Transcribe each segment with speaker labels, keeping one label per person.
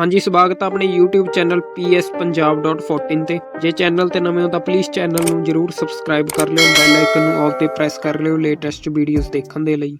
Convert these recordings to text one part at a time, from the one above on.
Speaker 1: ਹਾਂਜੀ, ਸਵਾਗਤ ਹੈ ਆਪਣੇ YouTube ਚੈਨਲ pspunjab.14 ਤੇ। ਜੇ ਚੈਨਲ ਤੇ ਨਵੇਂ ਹੋ ਤਾਂ ਪਲੀਜ਼ ਚੈਨਲ ਨੂੰ ਜਰੂਰ ਸਬਸਕ੍ਰਾਈਬ ਕਰ ਲਿਓ ਬੈਲ ਆਈਕਨ ਨੂੰ ਆਲ ਤੇ ਪ੍ਰੈਸ ਕਰ ਲਿਓ ਲੇਟੈਸਟ ਵੀਡੀਓਜ਼ ਦੇਖਣ ਦੇ ਲਈ।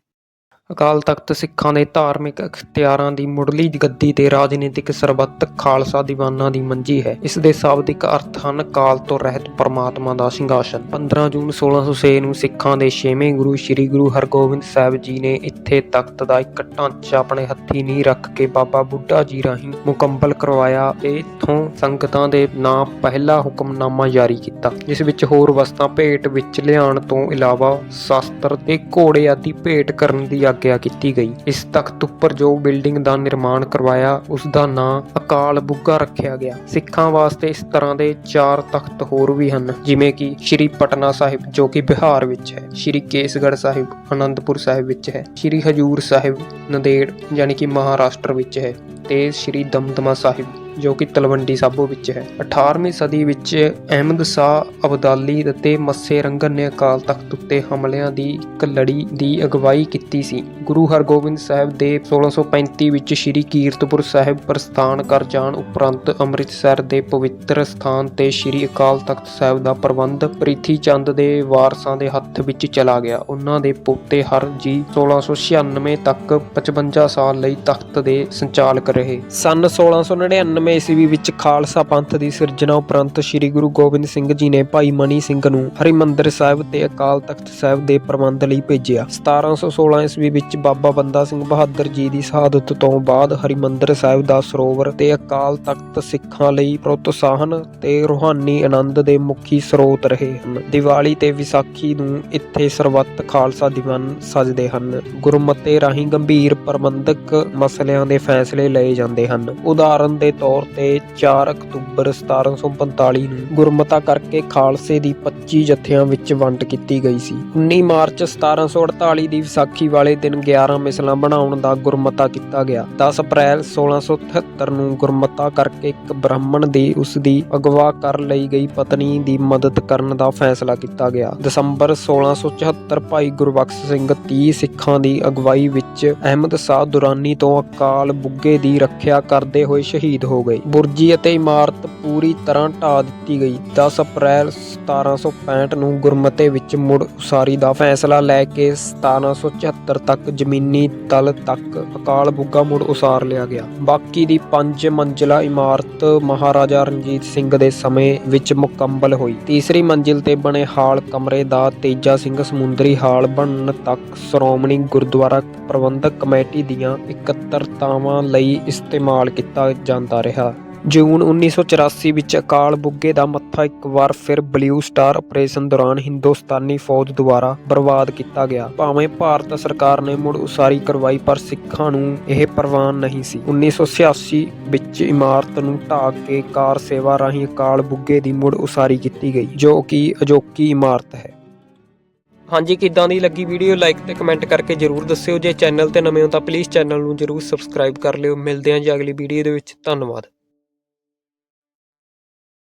Speaker 1: ਅਕਾਲ ਤਖਤ ਸਿੱਖਾਂ ਦੇ ਧਾਰਮਿਕ ਅਖਤਿਆਰਾਂ ਦੀ ਮੁੱਢਲੀ ਗੱਦੀ ਤੇ ਰਾਜਨੀਤਿਕ ਸਰਬੱਤ ਖਾਲਸਾ ਦੀਵਾਨਾਂ ਦੀ ਮੰਜੀ ਹੈ। ਇਸ ਦੇ ਸ਼ਾਬਦਿਕ ਅਰਥ ਹਨ ਕਾਲ ਤੋਂ ਰਹਿਤ ਪਰਮਾਤਮਾ ਦਾ ਸਿੰਘਾਸਨ। 15 ਜੂਨ 1606 ਨੂੰ ਸਿੱਖਾਂ ਦੇ 6ਵੇਂ ਗੁਰੂ ਸ੍ਰੀ ਗੁਰੂ ਹਰਗੋਬਿੰਦ ਸਾਹਿਬ ਜੀ ਨੇ ਇੱਥੇ ਤਖਤ ਦਾ ਇੱਕ ਢਾਂਚਾ ਆਪਣੇ ਹੱਥੀ ਨੀਂਹ ਰੱਖ ਕੇ ਬਾਬਾ ਬੁੱਢਾ ਜੀ ਰਾਹੀਂ ਮੁਕੰਮਲ ਕਰਵਾਇਆ ਤੇ ਇੱਥੋਂ ਸੰਗਤਾਂ ਦੇ ਨਾਂ ਪਹਿਲਾ ਹੁਕਮਨਾਮਾ ਜਾਰੀ ਕੀਤਾ, ਜਿਸ ਵਿੱਚ ਹੋਰ ਵਸਤਾਂ ਭੇਟ ਵਿੱਚ ਲਿਆਉਣ ਤੋਂ ਇਲਾਵਾ ਸ਼ਾਸਤਰ ਤੇ ਘੋੜੇ ਆਦਿ ਭੇਟ ਕਰਨ ਦੀ ਆਗਿਆ ਕੀਤੀ ਗਈ। ਇਸ ਤਖਤ ਉੱਪਰ ਜੋ ਬਿਲਡਿੰਗ ਦਾ ਨਿਰਮਾਣ ਕਰਵਾਇਆ, ਉਸ ਦਾ ਨਾਂ ਅਕਾਲ ਬੁੱਗਾ ਰੱਖਿਆ ਗਿਆ। ਸਿੱਖਾਂ ਵਾਸਤੇ ਇਸ ਤਰ੍ਹਾਂ ਦੇ ਚਾਰ ਤਖਤ ਹੋਰ ਵੀ ਹਨ, ਜਿਵੇਂ ਕਿ ਸ਼੍ਰੀ ਪਟਨਾ ਸਾਹਿਬ, ਜੋ ਕਿ ਬਿਹਾਰ ਵਿੱਚ ਹੈ, ਸ਼੍ਰੀ ਕੇਸਗੜ੍ਹ ਸਾਹਿਬ, ਅਨੰਦਪੁਰ ਸਾਹਿਬ ਵਿੱਚ ਹੈ, ਸ਼੍ਰੀ ਹਜੂਰ ਸਾਹਿਬ, ਨੰਦੇੜ, ਯਾਨੀ ਕਿ ਮਹਾਰਾਸ਼ਟਰ ਵਿੱਚ ਹੈ, ਤੇ ਸ਼੍ਰੀ ਦਮਦਮਾ ਸਾਹਿਬ। ਜੋ ਕਿ ਤਲਵੰਡੀ ਸਾਬੋ ਵਿੱਚ ਹੈ। 18ਵੀਂ ਸਦੀ ਵਿੱਚ ਅਹਿਮਦ ਸ਼ਾਹ ਅਬਦਾਲੀ ਅਤੇ ਮੱਸੇ ਰੰਗਨ ਨੇ ਅਕਾਲ ਤਖਤ ਉੱਤੇ ਹਮਲਿਆਂ ਦੀ ਇੱਕ ਲੜੀ ਦੀ ਅਗਵਾਈ ਕੀਤੀ ਸੀ। ਗੁਰੂ ਹਰਗੋਬਿੰਦ ਸਾਹਿਬ ਦੇ 1635 ਵਿੱਚ ਸ਼੍ਰੀ ਕੀਰਤਪੁਰ ਸਾਹਿਬ ਪ੍ਰਸਥਾਨ ਕਰ ਜਾਣ ਉਪਰੰਤ ਅੰਮ੍ਰਿਤਸਰ ਦੇ ਪਵਿੱਤਰ ਸਥਾਨ ਤੇ ਸ਼੍ਰੀ ਅਕਾਲ ਤਖਤ ਸਾਹਿਬ ਦਾ ਪ੍ਰਬੰਧ ਪ੍ਰਿਥੀ ਚੰਦ ਦੇ ਵਾਰਸਾਂ ਦੇ ਹੱਥ ਵਿੱਚ ਚਲਾ ਗਿਆ। ਉਹਨਾਂ ਦੇ ਪੋਤੇ ਹਰ ਜੀ 1696 ਤੱਕ 55 ਸਾਲ ਲਈ ਤਖਤ ਦੇ ਸੰਚਾਲਕ ਰਹੇ। ਸਨ 1699 ਈਸਵੀ ਵਿੱਚ ਖਾਲਸਾ ਪੰਥ ਦੀ ਸਿਰਜਣਾ ਉਪਰੰਤ ਸ੍ਰੀ ਗੁਰੂ ਗੋਬਿੰਦ ਸਿੰਘ ਜੀ ਨੇ ਭਾਈ ਮਨੀ ਸਿੰਘ ਨੂੰ ਹਰਿਮੰਦਰ ਸਾਹਿਬ ਤੇ ਅਕਾਲ ਤਖਤ ਸਾਹਿਬ ਦੇ ਪ੍ਰਬੰਧ ਲਈ ਭੇਜਿਆ। 1716 ਈਸਵੀ ਵਿੱਚ ਬਾਬਾ ਬੰਦਾ ਸਿੰਘ ਬਹਾਦਰ ਜੀ ਦੀ ਸ਼ਹਾਦਤ ਤੋਂ ਬਾਅਦ ਹਰਿਮੰਦਰ ਸਾਹਿਬ ਦਾ ਸਰੋਵਰ ਤੇ ਅਕਾਲ ਤਖਤ ਸਿੱਖਾਂ ਲਈ ਪ੍ਰੋਤਸਾਹਨ ਤੇ ਰੂਹਾਨੀ ਆਨੰਦ ਦੇ ਮੁੱਖੀ ਸਰੋਤ ਰਹੇ ਹਨ। ਦੀਵਾਲੀ ਤੇ ਵਿਸਾਖੀ ਨੂੰ ਇੱਥੇ ਸਰਬੱਤ ਖਾਲਸਾ ਦੀਵਾਨ ਸਜਦੇ ਹਨ। ਗੁਰਮਤੇ ਰਾਹੀਂ ਗੰਭੀਰ ਪ੍ਰਬੰਧਕ ਮਸਲਿਆਂ ਦੇ ਫੈਸਲੇ ਲਏ ਜਾਂਦੇ ਹਨ। ਉਦਾਹਰਨ ਦੇ ਤੌਰ ਤੇ 4 ਅਕਤੂਬਰ 1745 ਨੂੰ ਗੁਰਮਤਾ ਕਰਕੇ ਖਾਲਸੇ ਦੀ 25 ਜਥਿਆਂ ਵਿੱਚ ਵੰਡ ਕੀਤੀ ਗਈ ਸੀ। 19 ਮਾਰਚ 1748 ਦੀ ਵਿਸਾਖੀ ਵਾਲੇ ਦਿਨ 11 ਮਿਸਲਾਂ ਬਣਾਉਣ ਦਾ ਗੁਰਮਤਾ ਕੀਤਾ ਗਿਆ। 10 ਅਪ੍ਰੈਲ 1678 ਨੂੰ ਗੁਰਮਤਾ ਕਰਕੇ ਇੱਕ ਬ੍ਰਾਹਮਣ ਦੀ ਉਸ ਦੀ ਅਗਵਾ ਕਰ ਲਈ ਗਈ ਪਤਨੀ ਦੀ ਮਦਦ ਕਰਨ ਦਾ ਫੈਸਲਾ ਕੀਤਾ ਗਿਆ। ਦਸੰਬਰ 1674 ਭਾਈ ਗੁਰਬਖਸ਼ ਸਿੰਘ 30 ਸਿੱਖਾਂ ਦੀ ਅਗਵਾਈ ਵਿੱਚ ਅਹਿਮਦ ਸ਼ਾਹ ਦੁਰਾਨੀ ਤੋਂ ਅਕਾਲ ਬੁੱਗੇ ਦੀ ਰੱਖਿਆ ਕਰਦੇ ਹੋਏ ਸ਼ਹੀਦ ਹੋ ਗਈ। ਬੁਰਜੀ ਅਤੇ ਇਮਾਰਤ ਪੂਰੀ ਤਰ੍ਹਾਂ ਢਾਹ ਦਿੱਤੀ ਗਈ। 10 ਅਪ੍ਰੈਲ 1765 ਨੂੰ ਗੁਰਮਤੇ ਵਿੱਚ ਮੁੜ ਉਸਾਰੀ ਦਾ ਫੈਸਲਾ ਲੈ ਕੇ 1774 ਤੱਕ ਜ਼ਮੀਨੀ ਤਲ ਤੱਕ ਅਕਾਲ ਬੁੱਗਾ ਮੁੜ ਉਸਾਰ ਲਿਆ ਗਿਆ। ਬਾਕੀ ਦੀ ਪੰਜ ਮੰਜ਼ਲਾ ਇਮਾਰਤ ਮਹਾਰਾਜਾ ਰਣਜੀਤ ਸਿੰਘ ਦੇ ਸਮੇਂ ਵਿੱਚ ਮੁਕੰਮਲ ਹੋਈ। ਤੀਸਰੀ ਮੰਜ਼ਿਲ ਤੇ ਬਣੇ ਹਾਲ ਕਮਰੇ ਦਾ ਤੇਜਾ ਸਿੰਘ ਸਮੁੰਦਰੀ ਹਾਲ ਬਣਨ ਤੱਕ ਸ਼੍ਰੋਮਣੀ ਗੁਰਦੁਆਰਾ ਪ੍ਰਬੰਧਕ ਕਮੇਟੀ ਦੀਆਂ ਇਕੱਤਰਤਾਵਾਂ ਲਈ ਇਸਤੇਮਾਲ ਕੀਤਾ ਜਾਂਦਾ ਰਿਹਾ। ਜੂਨ 1984 ਵਿੱਚ ਅਕਾਲ ਬੁੱਗੇ ਦਾ ਮੱਥਾ ਇੱਕ ਵਾਰ ਫਿਰ ਬਲੂ ਸਟਾਰ ਆਪਰੇਸ਼ਨ ਦੌਰਾਨ ਹਿੰਦੁਸਤਾਨੀ ਫੌਜ ਦੁਆਰਾ ਬਰਬਾਦ ਕੀਤਾ ਗਿਆ। ਭਾਵੇਂ ਭਾਰਤ ਸਰਕਾਰ ਨੇ ਮੁੜ ਉਸਾਰੀ ਕਰਵਾਈ, ਪਰ ਸਿੱਖਾਂ ਨੂੰ ਇਹ ਪ੍ਰਵਾਨ ਨਹੀਂ ਸੀ। 1986 ਵਿੱਚ ਇਮਾਰਤ ਨੂੰ ਢਾਹ ਕੇ ਕਾਰ ਸੇਵਾ ਰਾਹੀਂ ਅਕਾਲ ਬੁੱਗੇ ਦੀ ਮੁੜ ਉਸਾਰੀ ਕੀਤੀ ਗਈ, ਜੋ ਕਿ ਅਜੋਕੀ ਇਮਾਰਤ ਹੈ। ਹਾਂਜੀ, ਕਿੱਦਾਂ ਦੀ ਲੱਗੀ ਵੀਡੀਓ ਲਾਈਕ ਤੇ ਕਮੈਂਟ ਕਰਕੇ ਜਰੂਰ ਦੱਸਿਓ। ਜੇ ਚੈਨਲ ਤੇ ਨਵੇਂ ਹੋ ਤਾਂ ਪਲੀਜ਼ ਚੈਨਲ ਨੂੰ ਜਰੂਰ ਸਬਸਕ੍ਰਾਈਬ ਕਰ ਲਿਓ। ਮਿਲਦੇ ਹਾਂ ਜੀ ਅਗਲੀ ਵੀਡੀਓ ਦੇ ਵਿੱਚ। ਧੰਨਵਾਦ।